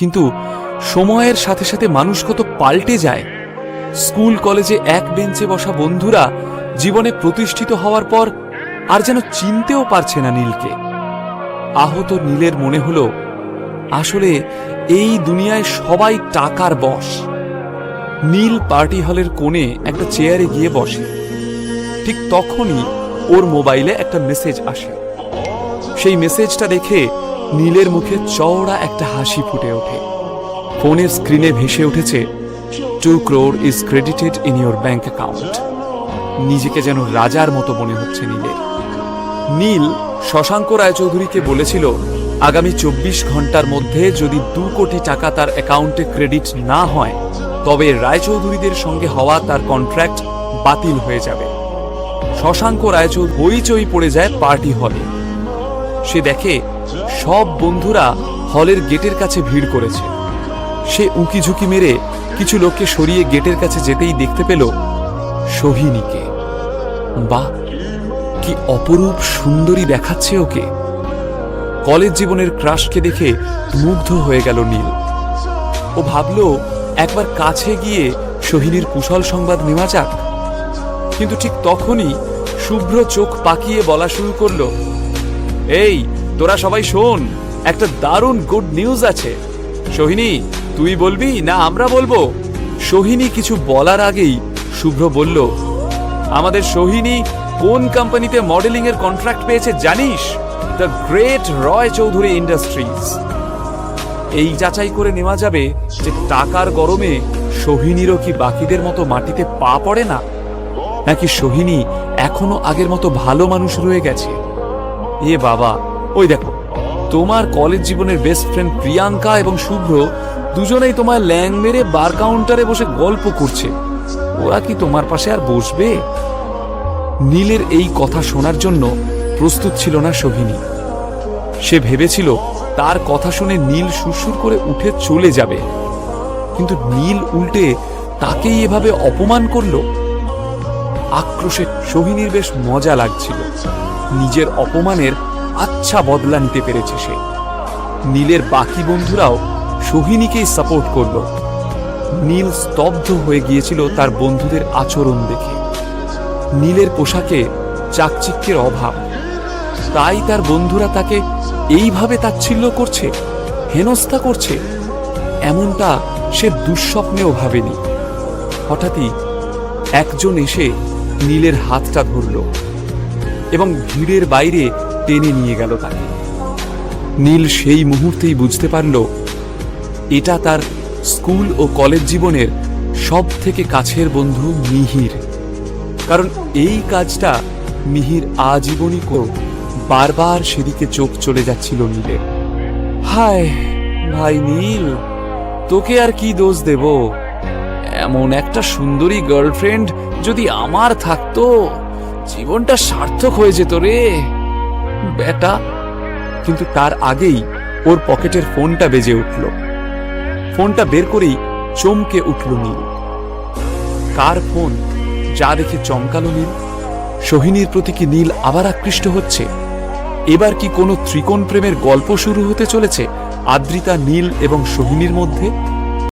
কিন্তু সময়ের সাথে সাথে মানুষ কত পাল্টে যায়। স্কুল, কলেজে এক বেঞ্চে বসা বন্ধুরা জীবনে প্রতিষ্ঠিত হওয়ার পর আর যেন চিনতেও পারছে না নীলকে। আহত নীলের মনে হলো, আসলে এই দুনিয়ায় সবাই টাকার বশ। নীল পার্টি হলের কোণে একটা চেয়ারে গিয়ে বসে। ঠিক তখনই ওর মোবাইলে একটা মেসেজ আসে। সেই মেসেজটা দেখে নীলের মুখে চওড়া একটা হাসি ফুটে ওঠে। ফোনের স্ক্রিনে ভেসে উঠেছে two crore is credited in your bank account নিজেকে যেন রাজার মতো মনে হচ্ছে নীলের। নীল শশাঙ্ক রায়চৌধুরীকে বলেছিল, আগামী চব্বিশ ঘণ্টার মধ্যে যদি দু কোটি টাকা তার অ্যাকাউন্টে ক্রেডিট না হয়, তবে রায়চৌধুরীদের সঙ্গে হওয়া তার কন্ট্রাক্ট বাতিল হয়ে যাবে। শশাঙ্ক রায়চৌধুরী হইচই পড়ে যায় পার্টি হলে। সে দেখে সব বন্ধুরা হলের গেটের কাছে ভিড় করেছে। সে উঁকি ঝুঁকি মেরে কিছু লোককে সরিয়ে গেটের কাছে যেতেই দেখতে পেল সোহিনীকে। বা কি অপরূপ সুন্দরী দেখাচ্ছে ওকে। কলেজ জীবনের ক্রাশকে দেখে মুগ্ধ হয়ে গেল নীল। ও ভাবল, একবার কাছে গিয়ে সোহিনীর কুশল সংবাদ নেওয়া যাক। কিন্তু ঠিক তখনই শুভ্র চোখ পাকিয়ে বলা শুরু করল এই, তোরা সবাই শোন, একটা দারুণ গুড নিউজ আছে। সোহিনী, তুই বলবি না আমরা বলব? সোহিনী কিছু বলার আগেই শুভ্র বলল, আমাদের সোহিনী কোন কোম্পানিতে মডেলিং এর কন্ট্রাক্ট পেয়েছে জানিস? The great Roy Chowdhury industries এই যাচাই করে নেওয়া যাবে যে টাকার গরমে সোহিনীরও কি বাকিদের মতো মাটিতে পা পড়ে না? নাকি সোহিনী এখনও আগের মতো ভালো মানুষ রয়ে গেছে? এ বাবা, ওই দেখো। তোমার কলেজ জীবনের বেস্ট ফ্রেন্ড প্রিয়াঙ্কা এবং শুভ্র দুজনেই তোমার ল্যাং মেরে বার কাউন্টারে বসে গল্প করছে। ওরা কি তোমার পাশে আর বসবে? নীলের এই কথা শোনার জন্য প্রস্তুত ছিল না সোহিনী সে ভেবেছিল তার কথা শুনে নীল সুরসুর করে উঠে চলে যাবে। কিন্তু নীল উল্টে তাকেই এভাবে অপমান করল। আক্রোশে সোহিনীর বেশ মজা লাগছিল। নিজের অপমানের আচ্ছা বদলা নিতে পেরেছে সে। নীলের বাকি বন্ধুরাও সোহিনীকেই সাপোর্ট করল। নীল স্তব্ধ হয়ে গিয়েছিল তার বন্ধুদের আচরণ দেখে। নীলের পোশাকে চাকচিক্যের অভাব। তাই তার বন্ধুরা তাকে এইভাবে তাচ্ছিল্য করছে, হেনস্থা করছে, এমনটা সে দুঃস্বপ্নেও ভাবেনি। হঠাৎই একজন এসে নীলের হাতটা ধরল। এবং ভিড়ের বাইরে টেনে নিয়ে গেল তাকে। নীল সেই মুহূর্তেই বুঝতে পারল, এটা তার স্কুল ও কলেজ জীবনের সব থেকে কাছের বন্ধু মিহির। কারণ এই কাজটা মিহির আজীবনই করো, বারবার সেদিকে চোখ চলে যাচ্ছিল নীলের হায় ভাই নীল, তোকে আর কি দোষ দেব? এমন একটা সুন্দরী গার্লফ্রেন্ড যদি আমার থাকতো জীবনটা সার্থক হয়ে যেত রে। বেটা, কিন্তু তার আগেই ওর পকেটের ফোনটা বেজে উঠল। ফোনটা বের করেই চমকে উঠল নীল। কার ফোন, যা দেখে চমকালো নীল? সোহিনীর প্রতি কি নীল আবার আকৃষ্ট হচ্ছে? এবার কি কোনো ত্রিকোণ প্রেমের গল্প শুরু হতে চলেছে আদ্রিতা, নীল এবং সোহিনীর মধ্যে?